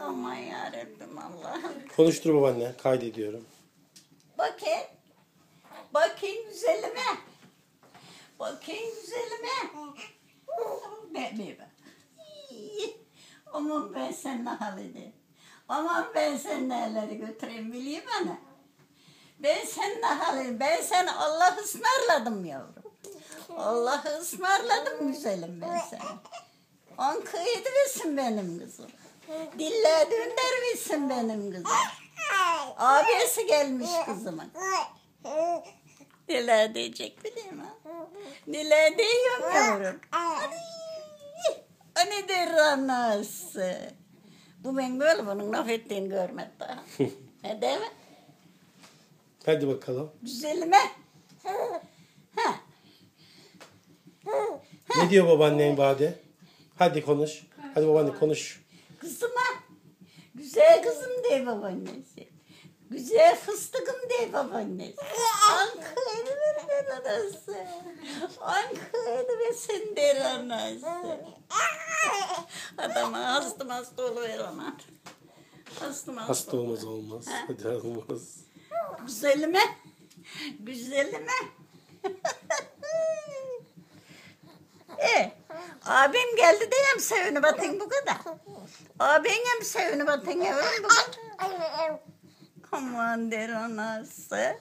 Aman yarabbim Allah'ım. Konuştur babaanne. Kaydediyorum. Bakayım. Bakayım güzelime. Bakayım güzelime. Be, be. Aman ben sen ne halini. Aman ben sen neleri götüreyim bileyim ana. Ben sen ne halini. Ben sen Allah ısmarladım yavrum. Allah ısmarladım güzelim ben seni. On kıydı benim kızım? Dille dönder misin benim kızım? Abisi gelmiş kızımın. Dile diyecek bileyim ha. Dile diyorum yavrum. Hadi. Hani der anası. Bu ben böyle bunun laf ettiğini görmedi daha. ne değil mi? Hadi bakalım. Güzelime. Ha. Ne diyor babaannen Bade? Hadi konuş. Hadi babaanne konuş. Kızıma. Güzel kızım diye babaannesi. Güzel fıstıkım diye babaannesi. Ankara'yı ver anası. Ankara'yı ver sen der anası. Adama hasta hasta oluver ona. Hasta hasta. Hasta olmaz olmaz. Hadi olmaz. Güzelime. Güzelime. Abim geldi de hem sevini batın bu kadar. Abin hem sevini batın yavrum bu kadar. Aman der anası.